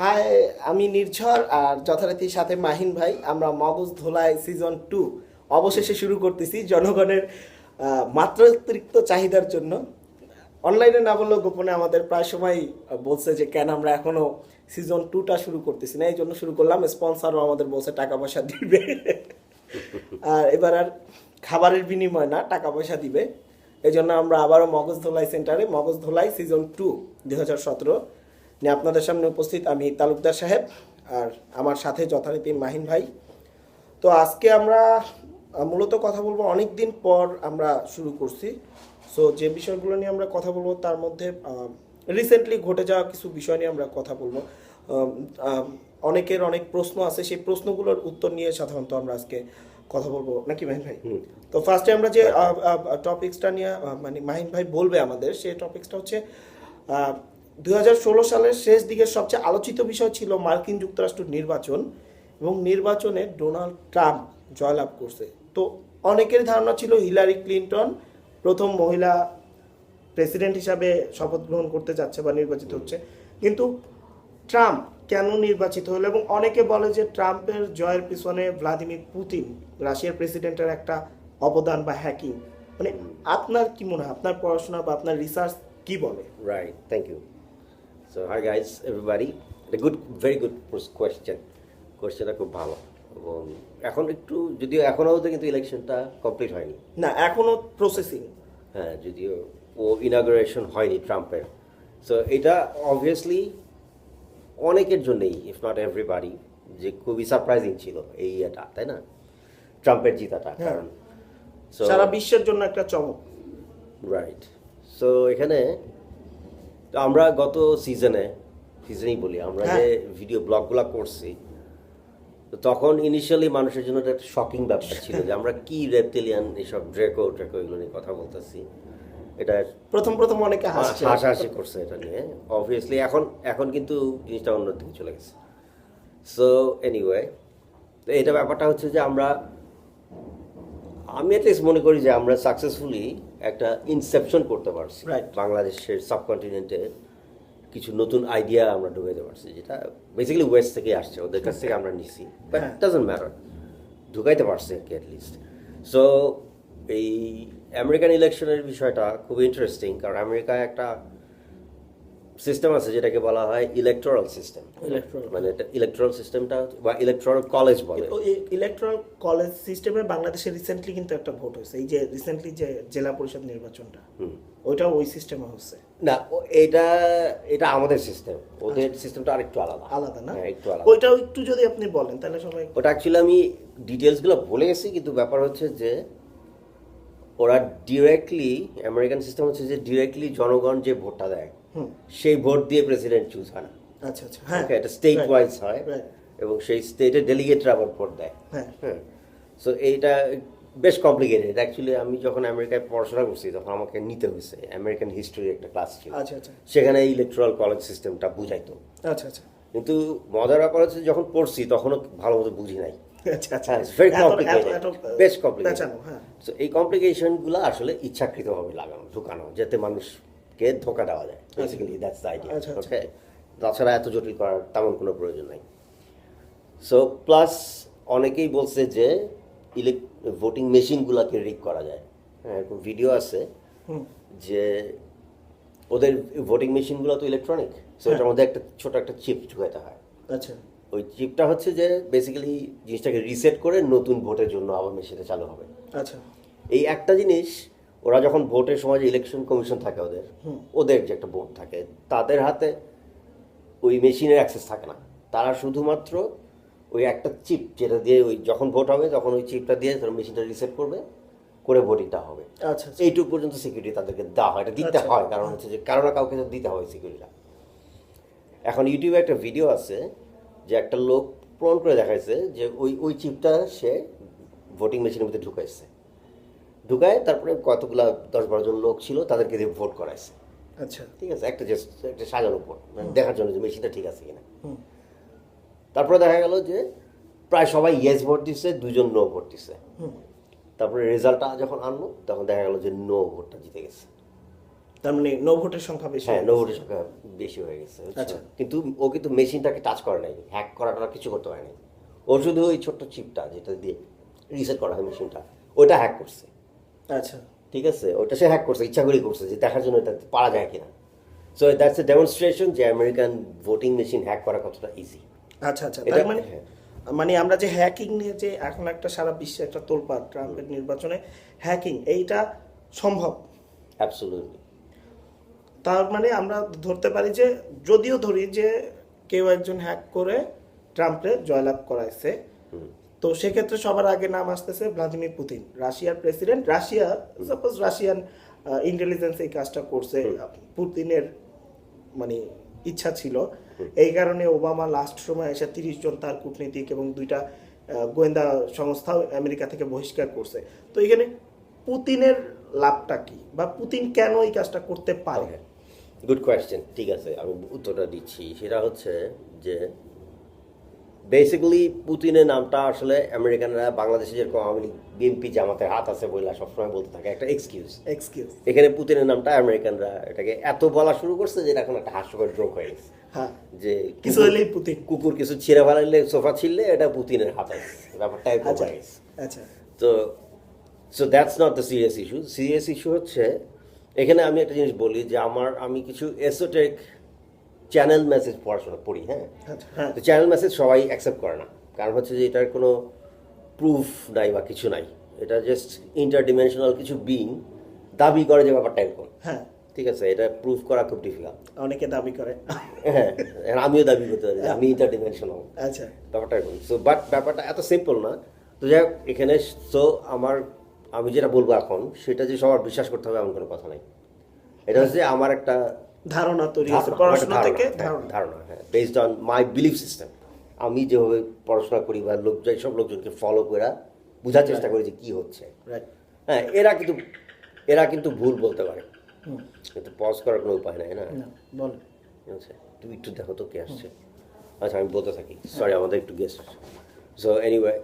High আমি নির্ঝর আর যথারীতি সাথে মাহিন ভাই, আমরা মগজ ধোলাই সিজন টু অবশেষে শুরু করতেছি জনগণের মাত্রাতিরিক্ত চাহিদার জন্য। অনলাইনে না বললেও গোপনে আমাদের প্রায় সময় বলছে যে, কেন আমরা এখনও সিজন টুটা শুরু করতেছি না? এই জন্য শুরু করলাম। স্পন্সরও আমাদের বলছে টাকা পয়সা দিবে। আর এবার আর খাবারের বিনিময় না টাকা পয়সা দিবে। এই জন্য আমরা আবারও মগজ ধোলাই সেন্টারে মগজ ধোলাই সিজন টু দুই হাজার সতেরো। নিয়ে আপনাদের সামনে উপস্থিত আমি তালুকদার সাহেব আর আমার সাথে যথারীতি মাহিন ভাই। তো আজকে আমরা মূলত কথা বলব অনেক দিন পর আমরা শুরু করছি। সো যে বিষয়গুলো নিয়ে আমরা কথা বলব তার মধ্যে রিসেন্টলি ঘটে যাওয়া কিছু বিষয় নিয়ে আমরা কথা বলব। অনেকের অনেক প্রশ্ন আছে সেই প্রশ্নগুলোর উত্তর নিয়ে সাধারণত আমরা আজকে কথা বলব। নাকি মাহিন ভাই? তো ফার্স্টে আমরা যে টপিক্সটা নিয়ে মানে মাহিন ভাই বলবে আমাদের সেই টপিক্সটা হচ্ছে দুই হাজার ষোলো সালের শেষ দিকের সবচেয়ে আলোচিত বিষয় ছিল মার্কিন যুক্তরাষ্ট্র নির্বাচন এবং নির্বাচনে ডোনাল্ড ট্রাম্প জয়লাভ করছে। তো অনেকের ধারণা ছিল হিলারি ক্লিন্টন প্রথম মহিলা প্রেসিডেন্ট হিসাবে শপথ গ্রহণ করতে যাচ্ছে বা নির্বাচিত হচ্ছে। কিন্তু ট্রাম্প কেন নির্বাচিত হলো এবং অনেকে বলে যে ট্রাম্পের জয়ের পিছনে ভ্লাদিমির পুতিন, রাশিয়ার প্রেসিডেন্টের একটা অবদান বা হ্যাকিং। মানে আপনার কি মনে হয়? আপনার পড়াশোনা বা আপনার রিসার্চ কি বলে? Right thank you. So, hi guys, everybody. A good, very good first question. কোয়েশ্চেনটা খুব ভালো। এবং এখন একটু যদিও এখনও তো কিন্তু ইলেকশনটা কমপ্লিট হয়নি। না এখনও প্রসেসিং হ্যাঁ যদিও ও ইনাগুরেশন হয়নি ট্রাম্পের সো এটা অবভিয়াসলি অনেকের জন্যই ইফ নট এভরিবাডি যে খুবই সারপ্রাইজিং ছিল এই ইয়েটা তাই না? ট্রাম্পের জিতাটা হ্যাঁ। কারণ সারা বিশ্বের জন্য একটা চমক। রাইট সো এখানে তো আমরা গত সিজনে সিজনেই বলি আমরা যে ভিডিও ব্লগগুলো করছি তো তখন ইনিশিয়ালি মানুষের জন্য একটা শকিং ব্যাপার ছিল যে আমরা কি রেপটেলিয়ান এসব ড্রেকো ট্রেকো এগুলো নিয়ে কথা বলতেছি। এটা প্রথম প্রথম অনেকে হাসছে। হাসাহাসি করছে এটা নিয়ে। অবভিয়াসলি এখন এখন কিন্তু জিনিসটা অন্য দিকে চলে গেছে। সো এনিওয়ে তো এটা ব্যাপারটা হচ্ছে যে আমরা আমি অ্যাটলিস্ট মনে করি যে আমরা সাকসেসফুলি একটা ইনসেপশন করতে পারছি. বাংলাদেশের সাবকন্টিনেন্টে কিছু নতুন আইডিয়া আমরা ঢুকাইতে পারছি যেটা বেসিক্যালি ওয়েস্ট থেকে আসছে ওদের কাছ থেকে আমরা নিছি বাট। ডাজন্ট ম্যাটার ঢুকাইতে পারছি আর কি অ্যাটলিস্ট সো এই আমেরিকান ইলেকশনের বিষয়টা খুব ইন্টারেস্টিং কারণ আমেরিকায় একটা সিস্টেম আছে যেটাকে বলা হয় ইলেকট্রাল সিস্টেম. মানে ইলেকট্রাল সিস্টেমটা বা ইলেকট্রাল কলেজ বলে। ইলেকট্রাল কলেজ সিস্টেমে বাংলাদেশে রিসেন্টলি কিন্তু একটা ভোট হয়েছে। এই যে রিসেন্টলি যে জেলা পরিষদ নির্বাচনটা হুম। ওইটাও ওই সিস্টেমে হচ্ছে। না এটা এটা আমাদের সিস্টেম ওদের সিস্টেমটা আরেকটু আলাদা। আচ্ছা। আলাদা না? হ্যাঁ, একটু আলাদা। ওইটাও একটু যদি আপনি বলেন তাহলে সবাই ওটা অ্যাকচুয়ালি আমি ডিটেলসগুলো বলে গেছি কিন্তু ব্যাপার হচ্ছে যে ওরা ডিরেক্টলি আমেরিকান সিস্টেম হচ্ছে যে ডিরেক্টলি জনগণ যে ভোটটা দেয় সেই ভোট দিয়ে প্রেসিডেন্ট চুজ হয় না। আচ্ছা আচ্ছা হ্যাঁ। এটা স্টেট ওয়াইজ হয় এবং সেই স্টেটে ডেলিগেটরা আবার ভোট দেয়। হ্যাঁ। সো এইটা বেশ কমপ্লিকেটেড অ্যাকচুয়ালি আমি যখন আমেরিকায় পড়াশোনা করছি তখন আমাকে নিতে হয়েছে। আমেরিকান হিস্ট্রির একটা ক্লাস ছিল। আচ্ছা আচ্ছা। সেখানে ইলেকট্রাল কলেজ সিস্টেমটা বুঝাইতো। আচ্ছা আচ্ছা। কিন্তু মজার ব্যাপার হচ্ছে যখন পড়ছি তখনও ভালো মতো বুঝি নাই। আচ্ছা হ্যাঁ, বেশ. পেঁচানো, হ্যাঁ। এই কমপ্লিকেশনগুলো আসলে ইচ্ছাকৃতভাবে লাগানো ঢুকানো যাতে মানুষকে ধোকা দেওয়া যায়? Basically that's the idea. Okay তাছাড়া এত জটিল করার তেমন কোনো প্রয়োজন নাই। সো প্লাস অনেকেই বলছে যে ইলেক ভোটিং মেশিনগুলোকে রিক করা যায়। হ্যাঁ এরকম ভিডিও আছে যে ওদের ভোটিং মেশিনগুলো তো ইলেকট্রনিক সো এটার মধ্যে একটা ছোট একটা চিপ ঢুকাইতে হয়। আচ্ছা। ওই চিপটা হচ্ছে যে বেসিক্যালি জিনিসটাকে রিসেট করে নতুন ভোটের জন্য আবার মেশিনটা চালু হবে। আচ্ছা। এই একটা জিনিস ওরা যখন ভোটের সময় যে ইলেকশন কমিশন থাকে ওদের ওদের যে একটা বোর্ড থাকে তাদের হাতে ওই মেশিনের অ্যাক্সেস থাকে না। তারা শুধুমাত্র ওই একটা চিপ যেটা দিয়ে ওই যখন ভোট হবে তখন ওই চিপটা দিয়ে তারা মেশিনটা রিসেট করবে করে ভোটিংটা হবে। আচ্ছা আচ্ছা। এইটুকু পর্যন্ত সিকিউরিটি তাদেরকে দেওয়া হয়। এটা দিতে আচ্ছা। হয় কারণ হচ্ছে যে কারও না কাউকে তো দিতে হয় সিকিউরিটিটা এখন ইউটিউবে একটা ভিডিও আছে যে একটা লোক প্রমাণ করে দেখাইছে যে ওই ওই চিপটা সে ভোটিং মেশিনের মধ্যে ঢুকাইছে। ঢুকায় তারপরে কতগুলা দশ বারো জন লোক ছিল তাদেরকে দিয়ে ভোট করাইছে। আচ্ছা। ঠিক আছে একটা জাস্ট একটা সাজানো ভোট মানে দেখার জন্য যে মেশিনটা ঠিক আছে কিনা। তারপরে দেখা গেল যে প্রায় সবাই ইয়েস ভোট দিচ্ছে দুজন নো ভোট দিচ্ছে তারপরে রেজাল্টটা যখন আনলো তখন দেখা গেল যে নো ভোটটা জিতে গেছে। তার মানে নো ভোটের সংখ্যা বেশি হ্যাঁ নো ভোটের সংখ্যা বেশি হয়ে গেছে আচ্ছা। কিন্তু ও কিন্তু মেশিনটাকে টাচ করে নাই হ্যাক করাটা কিছু করতে পারেনি ও শুধু ওই ছোট্ট চিপটা যেটা দিয়ে রিসেট করা হয় মেশিনটা ওইটা হ্যাক করছে। আচ্ছা। ঠিক আছে? ওটা সে হ্যাক করছে ইচ্ছা করেই করছে যে দেখার জন্য এটা পারা যায় কিনা। সো দ্যাটস এ ডেমনস্ট্রেশন যে আমেরিকান ভোটিং মেশিন হ্যাক করা কতটা ইজি আচ্ছা আচ্ছা। এটা- তার মানে হ্যাঁ। মানে আমরা যে হ্যাকিং নিয়ে যে এখন একটা সারা বিশ্বে একটা তোলপাড় ট্রাম্পের নির্বাচনে হ্যাকিং এইটা সম্ভব? অ্যাবসোলুটলি তার মানে আমরা ধরতে পারি যে যদিও ধরি যে কেউ একজন হ্যাক করে ট্রাম্পে জয়লাভ করাইছে তো সেক্ষেত্রে সবার আগে নাম আসতেছে ভ্লাদিমির পুতিন রাশিয়ার president Russia suppose Russian intelligence এই কাজটা করছে। পুতিনের মানে ইচ্ছা ছিল। এই কারণে ওবামা লাস্ট সময় এসে তিরিশ জন তার কূটনীতিক এবং দুইটা গোয়েন্দা সংস্থাও আমেরিকা থেকে বহিষ্কার করছে। তো এখানে পুতিনের লাভটা কি? বা পুতিন কেন এই কাজটা করতে পারে? গুড কোয়েশ্চেন ঠিক আছে আমি উত্তরটা দিচ্ছি। সেটা হচ্ছে যে বেসিক্যালি পুতিনের নামটা আসলে আমেরিকানরা বাংলাদেশে যেরকম আওয়ামী লীগ বিএনপি জামাতের হাত আছে বইলা সবসময় বলতে থাকে একটা এক্সকিউজ এক্সকিউজ এখানে পুতিনের নামটা আমেরিকানরা এটাকে এত বলা শুরু করছে যে এটা এখন একটা হাস্যকর ড্রোক হয়ে গেছে। হ্যাঁ। যে কিছু হলেই পুতিন কুকুর কিছু ছিঁড়ে ফেলাইলে সোফা ছিঁড়লে এটা পুতিনের হাত আছে। ব্যাপারটা আচ্ছা আচ্ছা। তো so that's not the serious issue serious issue হচ্ছে এখানে আমি একটা জিনিস বলি যে আমার আমি কিছু এসোটেক চ্যানেল মেসেজ পড়াশোনা পড়ি হ্যাঁ? আচ্ছা। হ্যাঁ তো চ্যানেল মেসেজ সবাই অ্যাকসেপ্ট করে না। কারণ হচ্ছে যে এটার কোনো প্রুফ নাই বা কিছু নাই। এটা জাস্ট ইন্টারডিমেনশনাল কিছু বিং দাবি করে যে ব্যাপারটা এরকম। হ্যাঁ। ঠিক আছে এটা প্রুফ করা খুব ডিফিকাল্ট অনেকে দাবি করে। হ্যাঁ আমিও দাবি করতে পারি আমি ইন্টারডিমেনশনাল আচ্ছা। ব্যাপারটা এরকম। সো বাট ব্যাপারটা এত সিম্পল না। তো যাই এখানে তো আমার আমি যেটা বলব এখন সেটা যে সবার বিশ্বাস করতে হবে এমন কোনো কথা নাই। এটা হচ্ছে আমার একটা ধারণা তৈরি হয়েছে পড়াশোনা থেকে ধারণা, ধারণা হ্যাঁ, হ্যাঁ based on my belief system আমি যেভাবে পড়াশোনা করি বা লোক যাই সব লোকজনকে ফলো করে বোঝার চেষ্টা করি যে কি হচ্ছে। হ্যাঁ এরা কিন্তু এরা কিন্তু ভুল বলতে পারে। কিন্তু পজ করার কোনো উপায় নাই না? না বল। আচ্ছা তুমি একটু দেখো তো কে আসছে। আচ্ছা আমি বলতে থাকি। সরি আমাদের একটু গেস্ট সো এনিওয়ে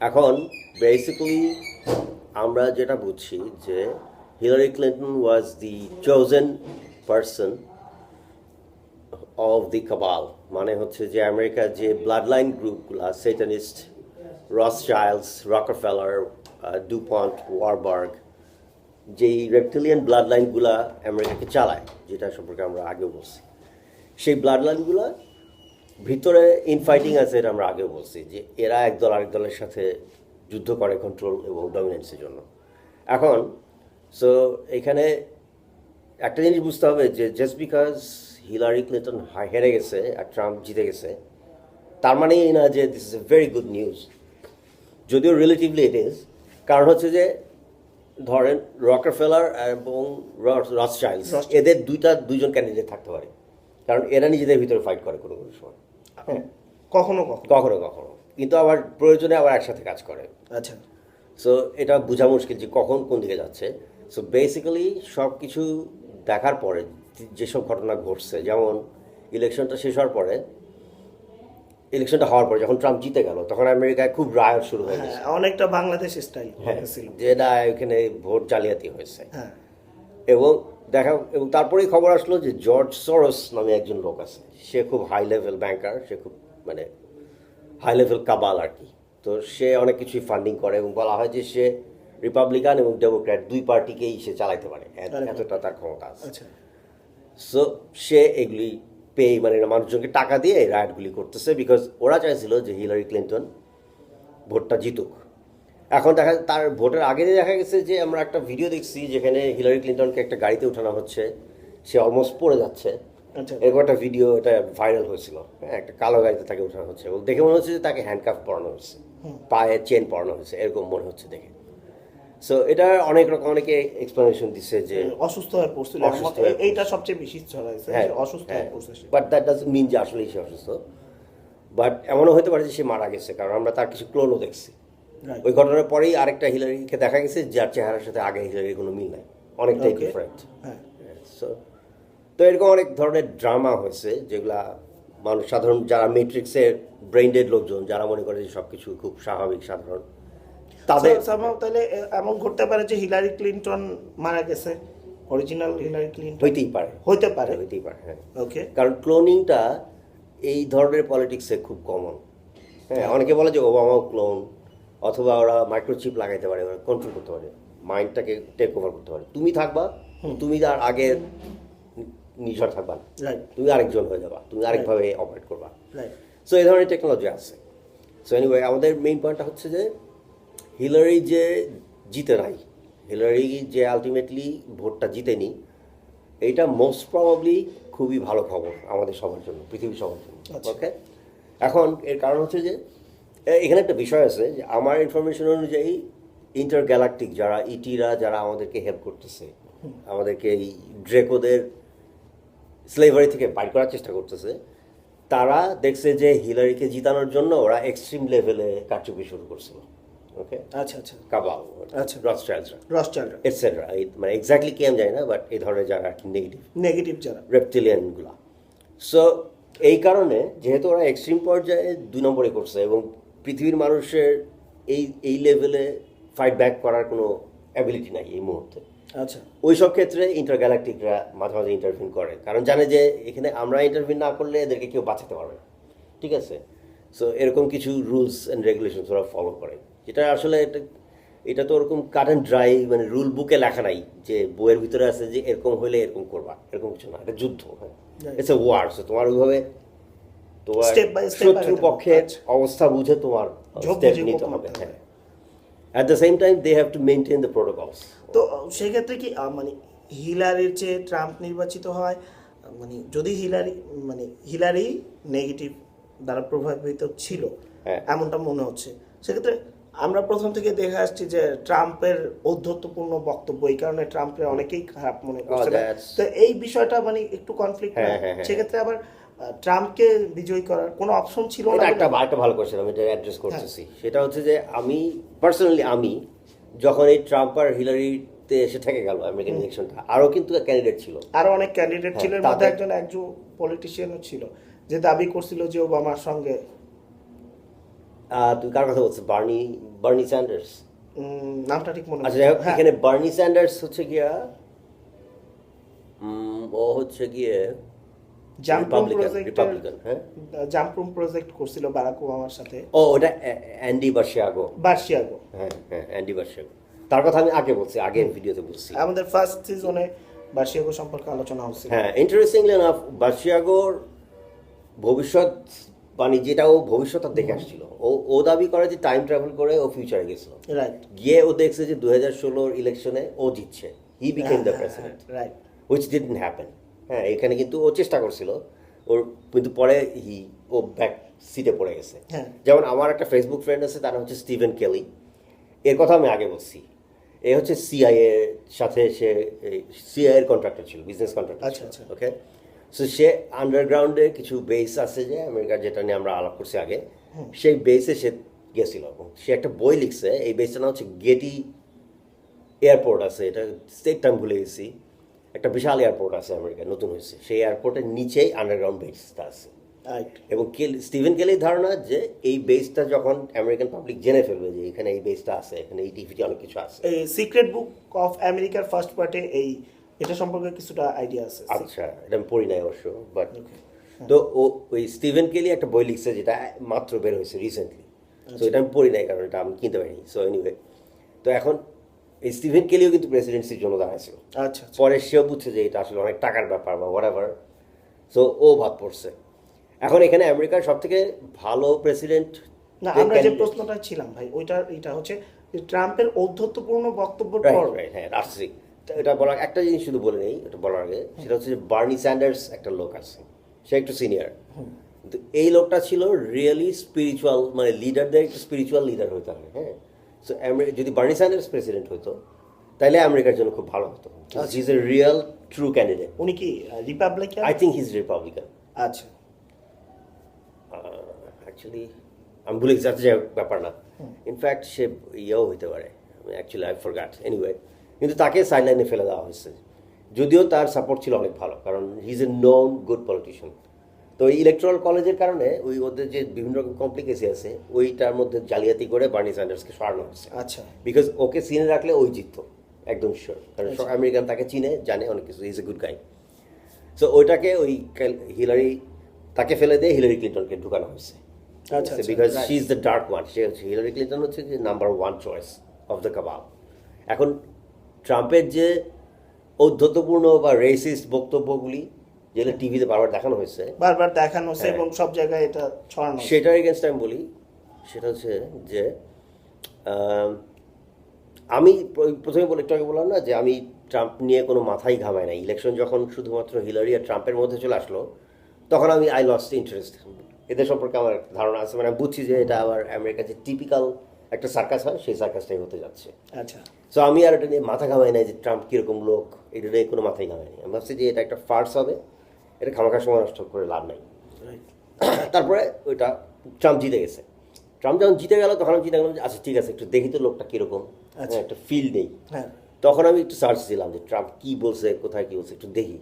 এখন বেসিক্যালি আমরা যেটা বুঝছি যে Hillary Clinton was the chosen person of the cabal মানে হচ্ছে যে আমেরিকার যে blood line গ্রুপগুলা Satanist Rothschilds Rockefeller DuPont Warburg যেই রেপটিলিয়ান ব্লাড লাইনগুলা আমেরিকাকে চালায়, যেটা সম্পর্কে আমরা আগেও বলছি। সেই ব্লাড লাইনগুলো ভিতরে ইনফাইটিং আছে এটা আমরা আগেও বলছি, যে এরা একদল আরেক দলের সাথে যুদ্ধ করে কন্ট্রোল এবং ডমিনেন্সের জন্য। এখন সো এখানে একটা জিনিস বুঝতে হবে যে জাস্ট বিকজ হিলারি ক্লিন্টন হেরে গেছে আর ট্রাম্প জিতে গেছে তার মানে এই না যে this is a very good news যদিও রিলেটিভলি ইট ইজ কারণ হচ্ছে যে ধরেন রকার ফেলার এবং রস Rothschild। এদের দুইটা দুইজন ক্যান্ডিডেট থাকতে পারে। কারণ এরা নিজেদের ভিতরে ফাইট করে কোনো কোনো সময়। হ্যাঁ কখনো কখনো। কখনো কখনো। কিন্তু আবার প্রয়োজনে আবার একসাথে কাজ করে। আচ্ছা। সো এটা বোঝা মুশকিল যে কখন কোন দিকে যাচ্ছে। সো বেসিক্যালি সব কিছু দেখার পরে যেসব ঘটনা ঘটছে যেমন ইলেকশনটা শেষ হওয়ার পরে ইলেকশনটা হওয়ার পরে যখন ট্রাম্প জিতে গেল তখন আমেরিকায় খুব রায়ট শুরু হয়ে হ্যাঁ গেছে অনেকটা বাংলাদেশ স্টাইল হ্যাঁ ছিল যে না এখানে ভোট জালিয়াতি হয়েছে। হ্যাঁ। এবং দেখা এবং তারপরেই খবর আসলো যে জর্জ সরস নামে একজন লোক আছে। সে খুব হাই লেভেল ব্যাংকার সে খুব মানে হাই লেভেল কাবাল আর কি। তো সে অনেক কিছুই ফান্ডিং করে এবং বলা হয় যে সে রিপাবলিকান এবং ডেমোক্র্যাট দুই পার্টিকেই সে চালাইতে পারে। এত- এতটা তার ক্ষমতা আছে। আচ্ছা। সো সে এগুলি পেয়ে মানে মানুষজনকে টাকা দিয়ে এই রাইটগুলি করতেছে বিকজ ওরা চাইছিল যে হিলারি ক্লিন্টন ভোটটা জিতুক। এখন দেখা তার ভোটের আগে দেখা গেছে যে আমরা একটা ভিডিও দেখছি যেখানে হিলারি ক্লিন্টনকে একটা গাড়িতে উঠানো হচ্ছে। সে অলমোস্ট পড়ে যাচ্ছে। আচ্ছা। এরকম একটা ভিডিও এটা ভাইরাল হয়েছিল। হ্যাঁ একটা কালো গাড়িতে তাকে উঠানো হচ্ছে এবং দেখে মনে হচ্ছে যে তাকে হ্যান্ডকাফ পরানো হচ্ছে পায়ে চেন পরানো হয়েছে এরকম মনে হচ্ছে দেখে। সো এটা অনেক রকম অনেকে এক্সপ্লেনেশন দিচ্ছে যে অসুস্থ হয়ে পড়ছিল অসুস্থ হয়ে এই- এইটা সবচেয়ে বেশি ছড়াইছে হ্যাঁ অসুস্থ হয়ে। পড়ছে বাট দ্যাট ডাজ মিন যে আসলেই সে অসুস্থ। বাট এমনও হতে পারে যে সে মারা গেছে কারণ আমরা তার কিছু ক্লোনও দেখছি। ওই ঘটনার পরেই আরেকটা হিলারিকে দেখা গেছে যার চেহারার সাথে আগে হিলারির কোনো মিল নাই। অনেকটাই. ডিফারেন্ট হ্যাঁ। সো তো এরকম অনেক ধরনের ড্রামা হয়েছে যেগুলা মানুষ সাধারণ যারা মেট্রিক্সের ব্রেইনডেড লোকজন যারা মনে করে যে সব কিছু খুব স্বাভাবিক সাধারণ তাদের- তাহলে এমন ঘটতে পারে যে হিলারি ক্লিনটন মারা গেছে। অরিজিনাল হিলারি ক্লিনটন হইতেই পারে। হইতে পারে। হইতেই পারে হ্যাঁ। ওকে কারণ ক্লোনিংটা এই ধরনের পলিটিক্সে খুব কমন হ্যাঁ অনেকে বলে যে ওবামাও ক্লোন অথবা ওরা মাইক্রোচিপ লাগাইতে পারে ওরা কন্ট্রোল করতে পারে মাইন্ডটাকে টেক ওভার করতে পারে। তুমি থাকবা তুমি তার আগে নির্ভর থাকবা তুমি আরেকজন হয়ে যাবা তুমি আরেকভাবে অপারেট করবা। সো এই ধরনের টেকনোলজি আছে। সো এনিওয়ে আমাদের মেইন পয়েন্টটা হচ্ছে যে হিলারি যে জিতে নাই হিলারি যে আলটিমেটলি ভোটটা জিতেনি এইটা মোস্ট প্রবাবলি খুবই ভালো খবর আমাদের সবার জন্য পৃথিবী সবার জন্য আচ্ছা। ওকে এখন এর কারণ হচ্ছে যে এখানে একটা বিষয় আছে যে আমার ইনফরমেশন অনুযায়ী ইন্টার গ্যালাকটিক যারা ইটিরা যারা আমাদেরকে হেল্প করতেছে আমাদেরকে এই ড্রেকোদের স্লেভারি থেকে বাইর করার চেষ্টা করতেছে তারা দেখছে যে হিলারিকে জিতানোর জন্য ওরা এক্সট্রিম লেভেলে কারচুপি শুরু করছিল। ওকে আচ্ছা আচ্ছা। কাবাল আচ্ছা। রথস্টাইলসরা রসচাইল্ড এটসেট্রা মানে এক্স্যাক্টলি কি আমি জানি না বাট এই ধরনের যারা আর কি নেগেটিভ নেগেটিভ যারা। রেপটিলিয়ানগুলা সো এই কারণে যেহেতু ওরা এক্সট্রিম পর্যায়ে দুই নম্বরে করছে এবং পৃথিবীর মানুষের এই এই লেভেলে ফাইট ব্যাক করার কোনো অ্যাবিলিটি নাই এই মুহূর্তে। আচ্ছা। ওই সব ক্ষেত্রে ইন্টারগ্যালাকটিকরা মাঝে মাঝে ইন্টারভিউ করে। কারণ জানে যে এখানে আমরা ইন্টারভিউ না করলে এদেরকে কেউ বাঁচাতে পারবে না। ঠিক আছে? সো এরকম কিছু রুলস অ্যান্ড রেগুলেশনস ওরা ফলো করে। যেটা আসলে এটা এটা তো ওরকম কাট অ্যান্ড ড্রাই মানে রুল বুকে লেখা নাই যে বইয়ের ভিতরে আছে যে এরকম হলে এরকম করবা এরকম কিছু না এটা যুদ্ধ হ্যাঁ। ইটস এ ওয়ার সো তোমার ওইভাবে তোমার শত্রু পক্ষের। অবস্থা বুঝে তোমার স্টেপ নিতে হবে হ্যাঁ। At the same time they have to maintain the protocols তো সেক্ষেত্রে কি মানে হিলারির চেয়ে ট্রাম্প নির্বাচিত হয় মানে যদি হিলারি মানে হিলারি নেগেটিভ দ্বারা প্রভাবিত ছিল হ্যাঁ। এমনটা মনে হচ্ছে সেক্ষেত্রে আমরা প্রথম থেকে দেখে আসছি যে ট্রাম্পের ঔদ্ধত্যপূর্ণ বক্তব্য এই কারণে ট্রাম্পের অনেকেই খারাপ মনে করছে। Oh, তো এই বিষয়টা মানে একটু কনফ্লিক্ট হ্যাঁ, হ্যাঁ, হ্যাঁ। সেক্ষেত্রে আবার ট্রাম্পকে বিজয়ী করার কোনো অপশন ছিল না একটা একটা ভালো কোয়েশ্চেন আমি এটা অ্যাড্রেস করতেছি। সেটা হচ্ছে যে আমি পার্সোনালি আমি যখন এই ট্রাম্প আর হিলারিতে এসে থেকে গেল আমেরিকান ইলেকশনটা আরও কিন্তু ক্যান্ডিডেট ছিল আরও অনেক ক্যান্ডিডেট ছিল এর মধ্যে তাদের- একজন একজন পলিটিশিয়ানও ছিল যে দাবি করছিল যে ওবামার সঙ্গে তুমি কার কথা বলছো? Bernie Bernie Sanders? নামটা ঠিক মনে আচ্ছা হ্যাঁ, এখানে বার্নি স্যান্ডার্স হচ্ছে গিয়া ও হচ্ছে গিয়ে জাম্পরুম হ্যাঁ? জাম্পরুম প্রজেক্ট করছিল বারাক ওবামার সাথে। ও ওটা অ্যান্ডি বার্শিয়াগো বার্শিয়াগো হ্যাঁ হ্যাঁ অ্যান্ডি বার্শিয়াগো তার কথা আমি আগে বলছি আগে ভিডিওতে বলছি। আমাদের ফার্স্ট সিজনে সম্পর্কে আলোচনা হ্যাঁ ইন্টারেস্টিংলি ভবিষ্যৎ বাণী যেটা ও ভবিষ্যৎ দেখে আসছিল। ও ও দাবি করে যে টাইম ট্রাভেল করে ও ফিউচারে গেছিল। রাইট গিয়ে ও দেখছে যে দু হাজার ষোলোর ইলেকশনে ও জিতছে। He became the president right which didn't happen হ্যাঁ এখানে কিন্তু ও চেষ্টা করছিল। ওর কিন্তু পরে হি ও ব্যাক সিটে পড়ে গেছে। হ্যাঁ। যেমন আমার একটা ফেসবুক ফ্রেন্ড আছে তার হচ্ছে স্টিভেন কেলি এর কথা আমি আগে বলছি। এ হচ্ছে সিআইএ সাথে সে সিআইএর কন্ট্রাক্টর ছিল বিজনেস কন্ট্রাক্টর আচ্ছা, আচ্ছা। ওকে সো সে আন্ডারগ্রাউন্ডে কিছু বেস আছে যে আমেরিকার যেটা নিয়ে আমরা আলাপ করছি আগে সেই বেসে সে গেছিল। সে একটা বই লিখছে এই বেসটার নাম হচ্ছে গেটি এয়ারপোর্ট আছে এটা স্টেটটা আমি ভুলে গেছি। একটা বিশাল এয়ারপোর্ট আছে আমেরিকায় নতুন হয়েছে। সেই এয়ারপোর্টের নিচেই আন্ডারগ্রাউন্ড বেসটা আছে। এবং স্টিভেন কেলির ধারণা যে এই বেসটা যখন আমেরিকান পাবলিক জেনে ফেলবে যে এখানে এই বেসটা আছে এখানে এই টিভিটি অনেক কিছু আছে। এই সিক্রেট বুক অফ আমেরিকার ফার্স্ট পার্টে এই এটা সম্পর্কে কিছুটা আইডিয়া আছে আচ্ছা এটা আমি পড়ি নাই অবশ্য বাট তো ও ওই স্টিভেন কেলি একটা বই লিখছে যেটা মাত্র বের হয়েছে রিসেন্টলি তো এটা আমি পড়ি নাই কারণ এটা আমি কিনতে পারিনি। সো এনিওয়ে তো এখন এই স্টিভেন কেলিও কিন্তু প্রেসিডেন্সির জন্য দাঁড়াইছিল। আচ্ছা আচ্ছা। পরে সেও বুঝছে যে এটা আসলে অনেক টাকার ব্যাপার বা হোয়াট সো ও ভাত পড়ছে। এখন এখানে আমেরিকার সব থেকে ভালো প্রেসিডেন্ট না আমরা যে প্রশ্নটা ছিলাম ভাই ওইটা এটা হচ্ছে ট্রাম্পের ঔদ্ধত্যপূর্ণ বক্তব্যের পর হ্যাঁ রাজশ্রী এটা বলার একটা জিনিস শুধু বলে নেই এটা বলার আগে। সেটা হচ্ছে যে বার্নি স্যান্ডার্স একটা লোক আছে। সে একটু সিনিয়র। কিন্তু এই লোকটা ছিল রিয়েলি স্পিরিচুয়াল মানে লিডারদের একটু স্পিরিচুয়াল লিডার হইতে হবে হ্যাঁ। সো যদি বার্নি স্যান্ডার্স প্রেসিডেন্ট হতো তাহলে আমেরিকার জন্য খুব ভালো হতো। Is a real true candidate উনি কি Republican? I think his Republican আচ্ছা। অ্যাকচুয়ালি আমি ভুলে আচ্ছা, ব্যাপার না। ইনফ্যাক্ট সে ইয়েও হতে পারে। অ্যাকচুয়ালি আই ফরগাট এনিওয়ে কিন্তু তাকে সাইডলাইনে ফেলে দেওয়া হয়েছে। যদিও তার সাপোর্ট ছিল অনেক ভালো কারণ he is a non good politician তো ওই ইলেকট্রাল কলেজের কারণে ওই ওদের যে বিভিন্ন রকম কমপ্লিকেসি আছে ওইটার মধ্যে জালিয়াতি করে বার্নি স্যান্ডার্সকে সরানো হচ্ছে আচ্ছা। বিকজ ওকে চিনে রাখলে ওই জিততো একদম শিওর কারণ আমেরিকান তাকে চিনে জানে অনেক কিছু is a good guy so ওইটাকে ওই হিলারি তাকে ফেলে দিয়ে হিলারি ক্লিন্টনকে ঢুকানো হয়েছে। আচ্ছা, আচ্ছা, because. She is the dark one সে হচ্ছে হিলারি ক্লিন্টন হচ্ছে যে number one choice of the cabal এখন ট্রাম্পের যে ঔদ্ধত্যপূর্ণ বা রেসিস্ট বক্তব্যগুলি যেগুলো টিভিতে বারবার দেখানো হয়েছে। বারবার দেখানো হচ্ছে হ্যাঁ। এবং সব জায়গায় এটা ছড়ানো সেটার এগেনস্ট আমি বলি সেটা হচ্ছে যে আমি প্রথমে বলে একটু আগে বললাম না যে আমি ট্রাম্প নিয়ে কোনো মাথাই ঘামাই না ইলেকশন যখন শুধুমাত্র হিলারি আর ট্রাম্পের মধ্যে চলে আসলো তখন আমি আই লস্ট ইন্টারেস্ট এদের সম্পর্কে আমার একটা ধারণা আছে মানে আমি বুঝছি যে এটা আবার আমেরিকার যে টিপিক্যাল একটা সার্কাস হয় সেই সার্কাসটাই হতে যাচ্ছে। আচ্ছা। সো আমি আর এটা নিয়ে মাথা ঘামাই নাই যে ট্রাম্প কীরকম লোক এটা নিয়ে কোনো মাথায় ঘামাই নাই। আমি ভাবছি যে এটা একটা ফার্স হবে এটা খামাখা সময় নষ্ট করে লাভ নাই। তারপরে ওইটা ট্রাম্প জিতে গেছে। ট্রাম্প যখন জিতে গেল তখন আমি চিন্তা করলাম যে আচ্ছা ঠিক আছে একটু দেখি তো লোকটা কীরকম। আচ্ছা। একটা ফিল নেই। হ্যাঁ। তখন আমি একটু সার্চ দিলাম যে ট্রাম্প কী বলছে কোথায় কী বলছে একটু দেখি।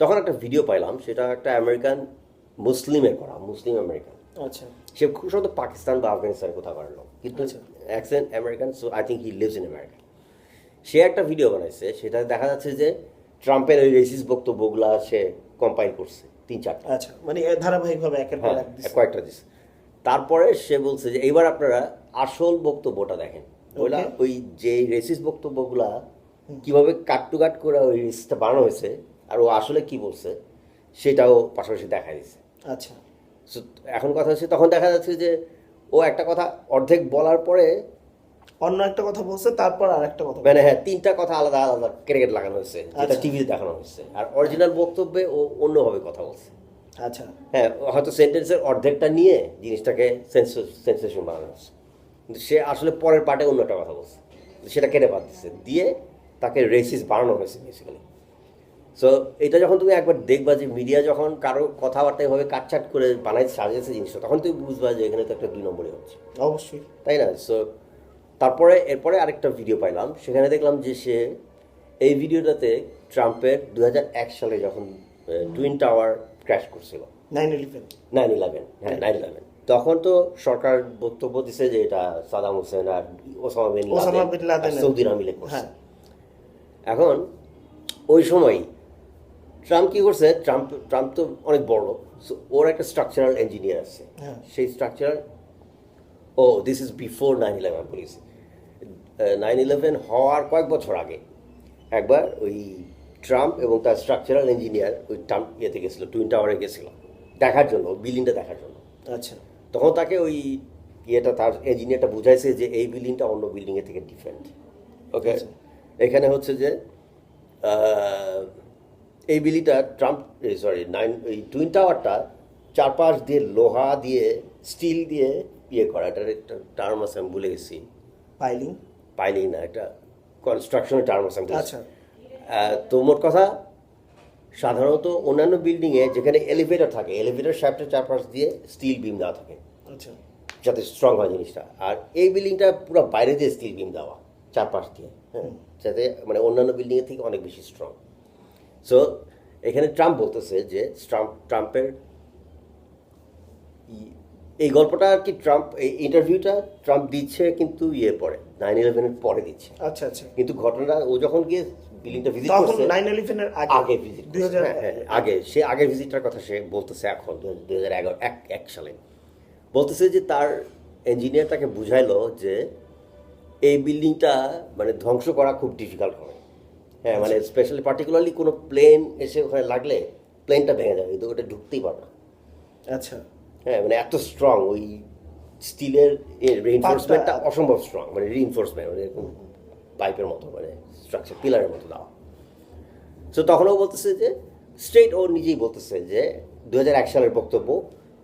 তখন একটা ভিডিও পাইলাম সেটা একটা আমেরিকান মুসলিমের করা মুসলিম আমেরিকান আচ্ছা। সে খুব সম্ভবত পাকিস্তান বা আফগানিস্তানে কোথাও পারল কিন্তু আচ্ছা। Accent American so I think he lives in America সে একটা ভিডিও বানাইছে সেটা দেখা যাচ্ছে যে ট্রাম্পের ওই রেসিস বক্তব্যগুলা সে কম্পাইল করছে তিন চারটা। আচ্ছা মানে ধারাবাহিকভাবে একের পর হ্যাঁ এক কয়েকটা দিছে। তারপরে সে বলছে যে এইবার আপনারা আসল বক্তব্যটা দেখেন। ওইলা ওই যে রেসিস বক্তব্যগুলা কীভাবে কাট টু কাট করে ওই রেসিসটা বানানো হয়েছে আর ও আসলে কি বলছে সেটাও পাশাপাশি দেখা দিছে। আচ্ছা। এখন কথা হচ্ছে তখন দেখা যাচ্ছে যে ও একটা কথা অর্ধেক বলার পরে অন্য একটা কথা বলছে তারপর আর একটা কথা মানে হ্যাঁ তিনটা কথা আলাদা আলাদা ক্রিকেট লাগানো হয়েছে যেটা আচ্ছা। টিভিতে দেখানো হয়েছে। আর অরিজিনাল বক্তব্যে ও অন্যভাবে কথা বলছে। আচ্ছা। হ্যাঁ হয়তো সেন্টেন্সের অর্ধেকটা নিয়ে জিনিসটাকে সেন্সেশন বানানো হচ্ছে কিন্তু সে আসলে পরের পার্টে অন্য একটা কথা বলছে। সেটা কেটে দিচ্ছে দিয়ে তাকে রেসিস বানানো হয়েছে বেসিক্যালি সো এটা যখন তুমি একবার দেখবা যে মিডিয়া যখন কারও কথাবার্তা এভাবে কাটছাট করে বানাই সাজিয়েছে জিনিসটা তখন তুমি বুঝবা যে এখানে তো একটা দুই নম্বরই হচ্ছে। অবশ্যই। তাই না? সো তারপরে এরপরে আরেকটা ভিডিও পাইলাম। সেখানে দেখলাম যে সে এই ভিডিওটাতে ট্রাম্পের দু হাজার এক সালে যখন টুইন টাওয়ার ক্র্যাশ করছিল। নাইন ইলেভেন নাইন ইলেভেন হ্যাঁ নাইন ইলেভেন তখন তো সরকার বক্তব্য দিছে যে এটা সাদাম হোসেন আর ওসামা বিন লাদেন বিন আর মিলে করছে। হ্যাঁ। এখন ওই সময় ট্রাম্প কি করছে? ট্রাম্প ট্রাম্প তো অনেক বড় So, ওর একটা স্ট্রাকচারাল ইঞ্জিনিয়ার আছে। হ্যাঁ। সেই structural O this is before nine eleven police nine eleven হওয়ার কয়েক বছর আগে একবার ওই ট্রাম্প এবং তার স্ট্রাকচারাল ইঞ্জিনিয়ার ওই ট্রাম্প ইয়েতে গেছিল টুইন টাওয়ারে গেছিল দেখার জন্য বিল্ডিংটা দেখার জন্য। আচ্ছা। তখন তাকে ওই ইয়েটা তার ইঞ্জিনিয়ারটা বুঝাইছে যে এই বিল্ডিংটা অন্য বিল্ডিংয়ের থেকে ডিফারেন্ট ওকে আচ্ছা। এখানে হচ্ছে যে এই বিলিটা ট্রাম্প সরি নাইন এই টুইন টাওয়ারটা চারপাশ দিয়ে লোহা দিয়ে স্টিল দিয়ে ইয়ে করা। এটার একটা টার্ম আছে আমি ভুলে গেছি। পাইলিং পাইলিং না একটা কনস্ট্রাকশনের টার্ম আছে। আচ্ছা। তো মোট কথা সাধারণত অন্যান্য বিল্ডিংয়ে যেখানে এলিভেটর থাকে এলিভেটর শ্যাফটের চারপাশ দিয়ে স্টিল বিম দেওয়া থাকে। আচ্ছা। যাতে স্ট্রং হয় জিনিসটা। আর এই বিল্ডিংটা পুরো বাইরে দিয়ে স্টিল বিম দেওয়া চারপাশ দিয়ে হ্যাঁ? যাতে মানে অন্যান্য বিল্ডিংয়ের থেকে অনেক বেশি স্ট্রং সো এখানে ট্রাম্প বলতেছে যে ট্রাম্প ট্রাম্পের এই গল্পটা আর কি ট্রাম্প এই ইন্টারভিউটা ট্রাম্প দিচ্ছে কিন্তু ইয়ে পরে নাইন ইলেভেনের পরে দিচ্ছে। আচ্ছা আচ্ছা। কিন্তু ঘটনাটা ও যখন গিয়ে বিল্ডিংটা ভিজিট করছে নাইন ইলেভেনের আগে ভিজিট আগে সে আগে ভিজিটটার কথা সে বলতেছে এখন দুই হাজার এগারো এক এক সালে। বলতেছে যে তার ইঞ্জিনিয়ার তাকে বুঝাইলো যে এই বিল্ডিংটা মানে ধ্বংস করা খুব ডিফিকাল্ট হবে। হ্যাঁ মানে স্পেশালি পার্টিকুলারলি কোনো প্লেন এসে ওখানে লাগলে প্লেনটা ভেঙে যাবে কিন্তু ওটা ঢুকতেই পারবে না। আচ্ছা। হ্যাঁ মানে এত স্ট্রং ওই স্টিলের রিইনফোর্সমেন্টটা অসম্ভব স্ট্রং মানে রিইনফোর্সমেন্ট মানে এরকম পাইপের মতো মানে স্ট্রাকচার পিলারের মতো দেওয়া। সো তখনও বলতেছে যে স্ট্রেট ও নিজেই বলতেছে যে দু হাজার এক সালের বক্তব্য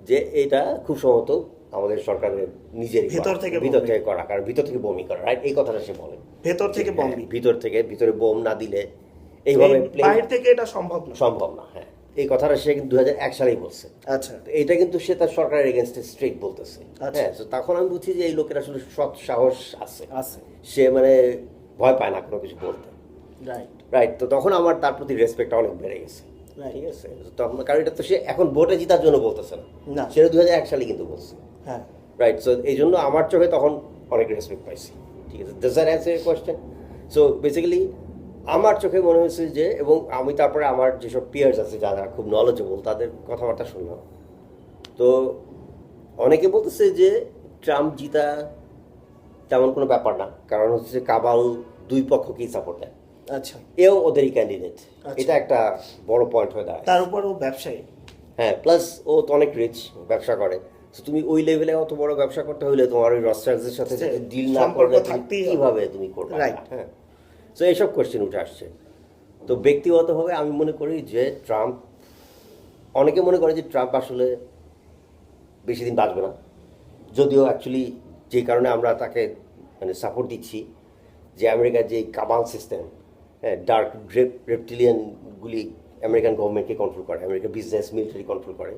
যে এটা খুব সম্ভবত আমাদের সরকারের নিজের ভেতর থেকে ভিতর থেকে করা কারণ ভিতর থেকে বমি করা রাইট এই কথাটা সে বলে। ভেতর থেকে হ্যাঁ, বম্বি ভিতর থেকে ভিতরে বোম না দিলে এইভাবে বাইরে থেকে এটা সম্ভব না। সম্ভব না হ্যাঁ। এই কথাটা সে কিন্তু দু সালেই বলছে। আচ্ছা। এটা কিন্তু সে তার সরকারের এগেনস্টে স্ট্রেট বলতেছে। আচ্ছা। হ্যাঁ তখন আমি বুঝছি যে এই লোকের আসলে সৎ সাহস আছে। আছে। সে মানে ভয় পায় না কোনো কিছু বলতে। রাইট রাইট তো তখন আমার তার প্রতি রেসপেক্টটা অনেক বেড়ে গেছে। ঠিক আছে? তখন কারণ এটা তো সে এখন ভোটে জিতার জন্য বলতেছে না। না। সেটা দু হাজার এক সালে কিন্তু বলছে। হ্যাঁ। রাইট সো এই জন্য আমার চোখে তখন অনেক রেসপেক্ট পাইছি। ঠিক আছে দাস আর অ্যান্সার কোয়েশ্চেন সো বেসিক্যালি আমার চোখে মনে হয়েছে যে এবং আমি তারপরে আমার যেসব পিয়ার্স আছে যারা খুব নলেজেবল তাদের কথাবার্তা শুনলাম। তো অনেকে বলতেছে যে ট্রাম্প জিতা তেমন কোনো ব্যাপার না কারণ হচ্ছে কাবাল দুই পক্ষকেই সাপোর্ট দেয়। আচ্ছা। এও ওদেরই ক্যান্ডিডেট আচ্ছা। এটা একটা বড় পয়েন্ট হয়ে দাঁড়ায়। তার উপর ও ব্যবসায়ী। হ্যাঁ প্লাস ও তো অনেক রিচ ব্যবসা করে। তো তুমি ওই লেভেলে অত বড় ব্যবসা করতে হলে তোমার ওই রস্টার্সের সাথে ডিল না করলে থাকতেই কীভাবে তুমি করবে? Right. হ্যাঁ। তো এইসব কোশ্চেন উঠে আসছে। তো ব্যক্তিগতভাবে আমি মনে করি যে ট্রাম্প অনেকে মনে করে যে ট্রাম্প আসলে বেশি দিন বাঁচবে না। যদিও অ্যাকচুয়ালি যে কারণে আমরা তাকে মানে সাপোর্ট দিচ্ছি যে আমেরিকার যে কাবাল সিস্টেম হ্যাঁ ডার্ক রেপটিলিয়ানগুলি আমেরিকান গভর্নমেন্টকে কন্ট্রোল করে আমেরিকান বিজনেস মিলিটারি কন্ট্রোল করে।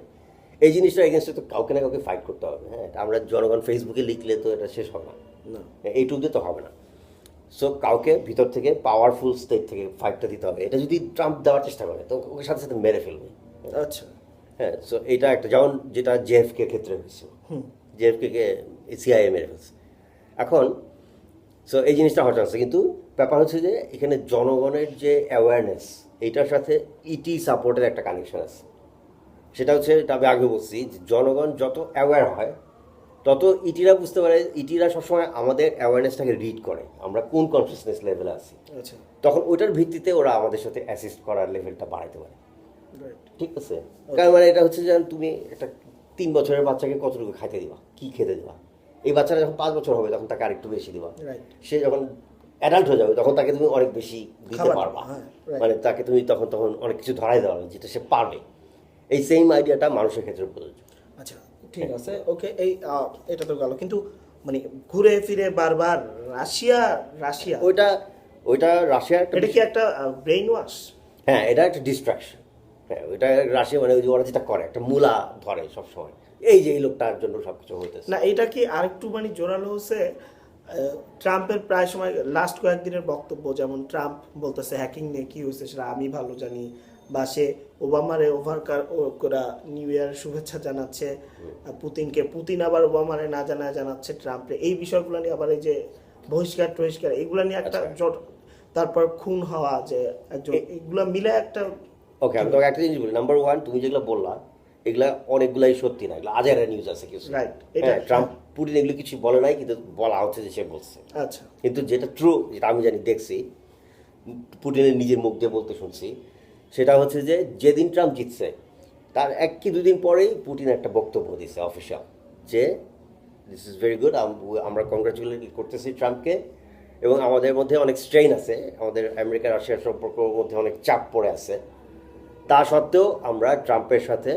এই জিনিসটা এগেনস্টে তো কাউকে না কাউকে ফাইট করতে হবে হ্যাঁ? আমরা জনগণ ফেসবুকে লিখলে তো এটা শেষ হবে না। না। এইটুকু দিয়ে তো হবে না। সো কাউকে ভিতর থেকে পাওয়ারফুল স্টেট থেকে ফাইটটা দিতে হবে। এটা যদি ট্রাম্প দেওয়ার চেষ্টা করে তো ওকে সাথে সাথে মেরে ফেলবে। আচ্ছা। হ্যাঁ সো এটা একটা যেমন যেটা জেএফকে ক্ষেত্রে হয়েছিল জেএফকে কে সিআইএ মেরে ফেলছে। এখন সো এই জিনিসটা হওয়ার চান্স কিন্তু ব্যাপার হচ্ছে যে এখানে জনগণের যে অ্যাওয়ারনেস এইটার সাথে ইটি সাপোর্টের একটা কানেকশন আছে। সেটা হচ্ছে এটা আমি আগে বলছি যে জনগণ যত অ্যাওয়্যার হয় তত ইটিরা বুঝতে পারে ইটিরা সবসময় আমাদের অ্যাওয়ারনেসটাকে রিড করে আমরা কোন কনসিয়াসনেস লেভেলে আছি। আচ্ছা। তখন ওইটার ভিত্তিতে ওরা আমাদের সাথে অ্যাসিস্ট করার লেভেলটা বাড়াইতে পারে। ঠিক আছে? কারণ মানে এটা হচ্ছে যে তুমি একটা তিন বছরের বাচ্চাকে কতটুকু খাইতে দিবা? কি খেতে দিবা? এই বাচ্চাটা যখন পাঁচ বছর হবে তখন তাকে আরেকটু বেশি দিবা। সে যখন অ্যাডাল্ট হয়ে যাবে তখন তাকে তুমি অনেক বেশি দিতে পারবা। হ্যাঁ, মানে তাকে তুমি তখন তখন অনেক কিছু ধরাই দেওয়া যেটা সে পারবে। এই সেম আইডিয়াটা মানুষের ক্ষেত্রে প্রযোজ্য। আচ্ছা ঠিক আছে ওকে এই এটা তো গেল। কিন্তু মানে ঘুরে ফিরে বারবার রাশিয়া রাশিয়া? ওইটা ওইটা রাশিয়ার একটা এটা কি একটা ব্রেইন ওয়াশ হ্যাঁ এটা একটা ডিস্ট্রাকশন হ্যাঁ ওইটা রাশিয়া মানে ওই যে ওরা যেটা করে একটা মূলা ধরে সবসময়। এই যে এই লোকটার জন্য সবকিছু হইতেছে। না এটা কি আরেকটু মানে জোরালো হচ্ছে? ট্রাম্পের প্রায় সময় লাস্ট কয়েকদিনের বক্তব্য যেমন ট্রাম্প বলতেছে হ্যাকিং নিয়ে কি হয়েছে সেটা আমি ভালো জানি। বা সে ওবামারে ওভারকার করা নিউ ইয়ার শুভেচ্ছা জানাচ্ছে পুতিনকে পুতিন আবার ওবামারে না জানায় জানাচ্ছে ট্রাম্পে এই বিষয়গুলো নিয়ে আবার এই যে বহিষ্কার টহিষ্কার এগুলো নিয়ে একটা আচ্ছা। জট তারপর খুন হওয়া যে একজন এগুলো মিলে একটা ওকে আমি তোমাকে একটা জিনিস বলি। নাম্বার ওয়ান তুমি যেগুলো বললা এগুলা অনেকগুলাই সত্যি না এগুলো আজের নিউজ আছে কিছু। এটা- হ্যাঁ ট্রাম্প পুটিন এগুলো কিছু বলে নাই কিন্তু বলা হচ্ছে যে সে বলছে। আচ্ছা। কিন্তু যেটা ট্রু যেটা আমি জানি দেখছি পুটিনের নিজের মুখ দিয়ে বলতে শুনছি সেটা হচ্ছে যে যেদিন ট্রাম্প জিতছে তার এক কি দুদিন পরেই পুটিন একটা বক্তব্য দিছে অফিসিয়াল যে দিস ইজ ভেরি গুড আমরা কংগ্রাচুলেট করতেছি ট্রাম্পকে এবং আমাদের মধ্যে অনেক স্ট্রেইন আছে আমাদের আমেরিকা রাশিয়ার সম্পর্কের মধ্যে অনেক চাপ পড়ে আছে। তা সত্ত্বেও আমরা ট্রাম্পের সাথে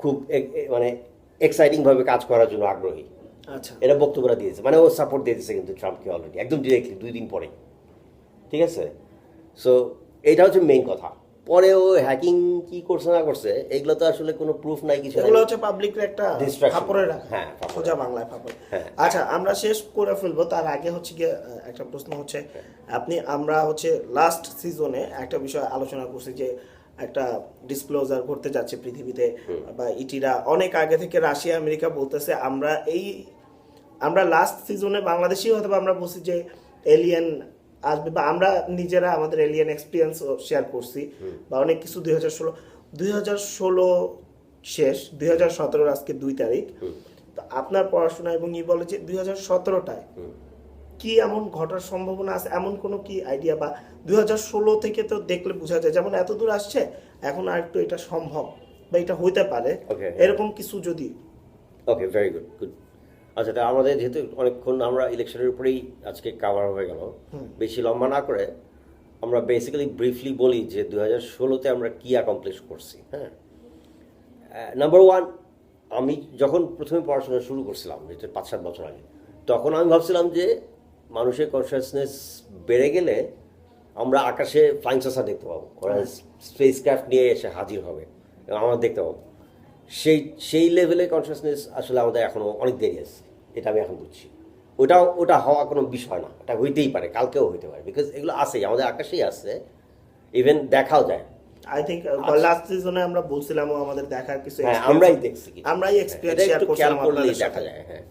খুব মানে এক্সাইটিংভাবে কাজ করার জন্য আগ্রহী। আচ্ছা। এটা বক্তব্যটা দিয়েছে মানে ও সাপোর্ট দিয়ে দিয়েছে কিন্তু ট্রাম্পকে অলরেডি একদম ডিরেক্টলি দুই দিন পরে। ঠিক আছে? সো এটা হচ্ছে মেইন কথা। পরে ও হ্যাকিং কি করছে না করছে এগুলো তো আসলে কোনো প্রুফ নাই কিছু। এগুলো হচ্ছে পাবলিকের একটা. ফাপড়ে রাখা। হ্যাঁ, সোজা বাংলায় ফাপড়। হ্যাঁ। আচ্ছা আমরা শেষ করে ফেলব। তার আগে হচ্ছে গিয়ে একটা প্রশ্ন হচ্ছে আপনি আমরা হচ্ছে লাস্ট সিজনে একটা বিষয় আলোচনা করছি যে একটা ডিসক্লোজার করতে যাচ্ছে পৃথিবীতে বা ইটিরা। অনেক আগে থেকে রাশিয়া আমেরিকা বলতেছে আমরা এই আমরা লাস্ট সিজনে বাংলাদেশেই হয়তো আমরা বলছি যে এলিয়েন আসবে বা আমরা নিজেরা আমাদের এলিয়ান এক্সপিরিয়েন্স শেয়ার করছি। বা অনেক কিছু দুই হাজার ষোলো দুই হাজার ষোলো শেষ দুই হাজার সতেরোর আজকে দুই তারিখ। তো আপনার পড়াশোনা এবং ই বলে যে দুই হাজার সতেরোটায় কি এমন ঘটার সম্ভাবনা আছে? এমন কোনো কি আইডিয়া বা দুই হাজার ষোলো থেকে তো দেখলে বোঝা যায় যেমন এত দূর আসছে এখন আর একটু এটা সম্ভব বা এটা হইতে পারে। এরকম কিছু যদি। ওকে ভেরি গুড গুড আচ্ছা তা আমাদের যেহেতু অনেকক্ষণ আমরা ইলেকশনের উপরেই আজকে কাভার হয়ে গেল বেশি লম্বা না করে আমরা বেসিক্যালি ব্রিফলি বলি যে দু হাজার ষোলোতে আমরা কী অ্যাকমপ্লিশ করছি হ্যাঁ? নাম্বার ওয়ান আমি যখন প্রথমে পড়াশোনা শুরু করছিলাম যেটা পাঁচ সাত বছর আগে তখন আমি ভাবছিলাম যে মানুষের কনসিয়াসনেস বেড়ে গেলে আমরা আকাশে ফ্লাইং সসার দেখতে পাবো ওরা স্পেস ক্রাফট নিয়ে এসে হাজির হবে এবং আমরা দেখতে পাবো। সেই সেই লেভেলে কনসিয়াসনেস আসলে আমাদের এখনও অনেক দেরি আছে। এটা আমি এখন বুঝছি। ওটাও ওটা হওয়া কোনো বিষয় না। এটা হইতেই পারে কালকেও হইতে পারে। বিকজ এগুলো আছেই আমাদের আকাশেই আছে। ইভেন দেখাও যায়। আই থিঙ্ক লাস্ট সিজনে আমরা বলছিলাম আমাদের দেখার কিছু হ্যাঁ আমরাই দেখছি আমরাই হ্যাঁ, করছিলাম আপনাদের দেখা যায় হ্যাঁ।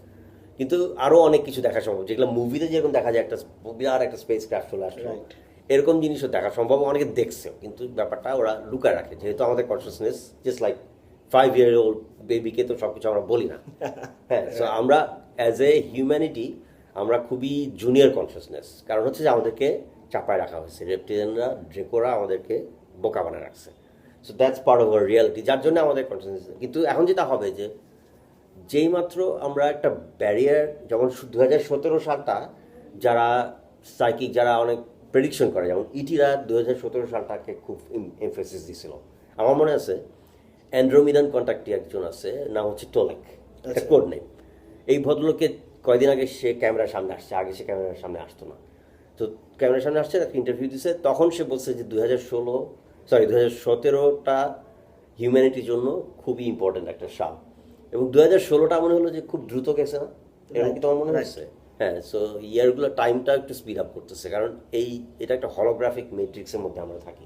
কিন্তু আরও অনেক কিছু দেখা সম্ভব। যেগুলো মুভিতে যেরকম দেখা যায় একটা বিরাট একটা স্পেস ক্রাফট চলে আসলো। এরকম জিনিসও দেখা সম্ভব অনেকে দেখছেও। কিন্তু ব্যাপারটা ওরা লুকায় রাখে যেহেতু আমাদের consciousness just like five year old বেবিকে তো সব কিছু আমরা বলি না। হ্যাঁ সো আমরা অ্যাজ এ হিউম্যানিটি আমরা খুবই জুনিয়র কনসিয়াসনেস কারণ হচ্ছে যে আমাদেরকে চাপায় রাখা হয়েছে। রেপটিলিয়ানরা ড্রেকোরা আমাদেরকে বোকা বানায় রাখছে। So that's part of our reality যার জন্য আমাদের কনসিয়াসনেস কিন্তু এখন যেটা হবে যে যেই মাত্র আমরা একটা ব্যারিয়ার যেমন দু হাজার সতেরো সালটা যারা সাইকিক যারা অনেক প্রেডিকশন করে যেমন ইটিরা দু হাজার সতেরো সালটাকে খুব এমফেসিস দিছিল। আমার মনে আছে অ্যান্ড্রোমিডান কন্ট্যাক্টে একজন আছে নাম হচ্ছে টোলেক একটা আচ্ছা। কোড নেম এই ভদ্রলোকে কয়দিন আগে সে ক্যামেরার সামনে আসছে আগে সে ক্যামেরার সামনে আসতো না। তো ক্যামেরার সামনে আসছে একটা ইন্টারভিউ দিছে। তখন সে বলছে যে দু হাজার ষোলো সরি দু হাজার সতেরোটা হিউম্যানিটির জন্য খুবই ইম্পর্টেন্ট একটা সাল। এবং দু হাজার ষোলোটা মনে হলো যে খুব দ্রুত গেছে না? এরকম কি তোমার মনে. হচ্ছে? হ্যাঁ সো ইয়ারগুলো টাইমটা একটু স্পিড আপ করতেছে কারণ এই এটা একটা হলোগ্রাফিক মেট্রিক্সের মধ্যে আমরা থাকি।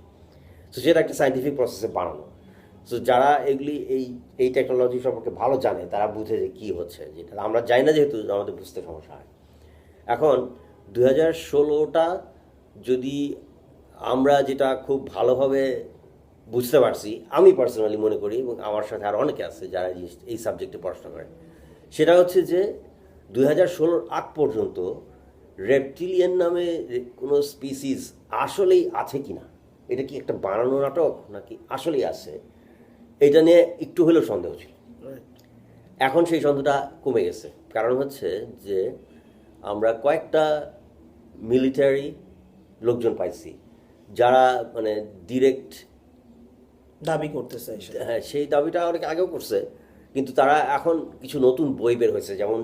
সো সেটা একটা সাইন্টিফিক প্রসেসে বানানো। সো যারা এগুলি এই এই টেকনোলজি সম্পর্কে ভালো জানে, তারা বুঝে যে কী হচ্ছে যেটা আমরা জানি না যেহেতু আমাদের বুঝতে সমস্যা হয়। এখন দু হাজার ষোলোটা যদি আমরা যেটা খুব ভালোভাবে বুঝতে পারছি, আমি পার্সোনালি মনে করি এবং আমার সাথে আর অনেকে আছে যারা এই সাবজেক্টে পড়াশোনা করে, সেটা হচ্ছে যে দুই হাজার ষোলোর আগ পর্যন্ত রেপটিলিয়ান নামে কোনো স্পিসিস আসলেই আছে কি না এটা কি একটা বানানো নাটক নাকি আসলেই আছে? এটা নিয়ে একটু হলেও সন্দেহ ছিল। এখন সেই সন্দেহটা কমে গেছে। কারণ হচ্ছে যে আমরা কয়েকটা মিলিটারি লোকজন পাইছি যারা মানে ডিরেক্ট দাবি করতেছে হ্যাঁ সেই দাবিটা অনেক আগেও করছে কিন্তু তারা এখন কিছু নতুন বই বের হয়েছে যেমন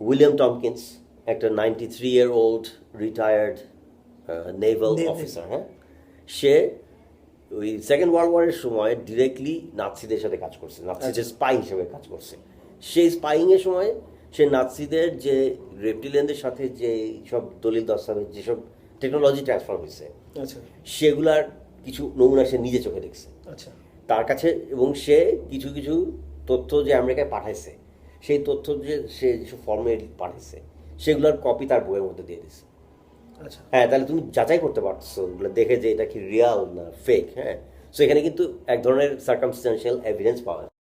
উইলিয়াম টমকিন্স একটা ninety three year old retired naval officer হ্যাঁ? সে ওই সেকেন্ড ওয়ার্ল্ড ওয়ারের সময় ডিরেক্টলি নাৎসিদের সাথে কাজ করছে নাৎসিদের স্পাই হিসেবে কাজ করছে। সেই স্পাইংয়ের সময় সে নাৎসিদের যে রেপটিলিয়ানদের সাথে যে সব দলিল দস্তাবেজ যেসব টেকনোলজি ট্রান্সফার হয়েছে আচ্ছা। সেগুলার কিছু নমুনা সে নিজে চোখে দেখছে। আচ্ছা। তার কাছে এবং সে কিছু কিছু তথ্য যে আমেরিকায় পাঠাইছে সেই তথ্য যে সে যেসব ফর্মে পাঠাইছে সেগুলোর কপি তার বইয়ের মধ্যে দিয়ে দিছে আচ্ছা হ্যাঁ তাহলে তুমি যাচাই করতে পারছ ওগুলো দেখে যে এটা কি রিয়াল না ফেক হ্যাঁ? সো এখানে কিন্তু এক ধরনের সার্কামস্টেন্সিয়াল এভিডেন্স পাওয়া যায়।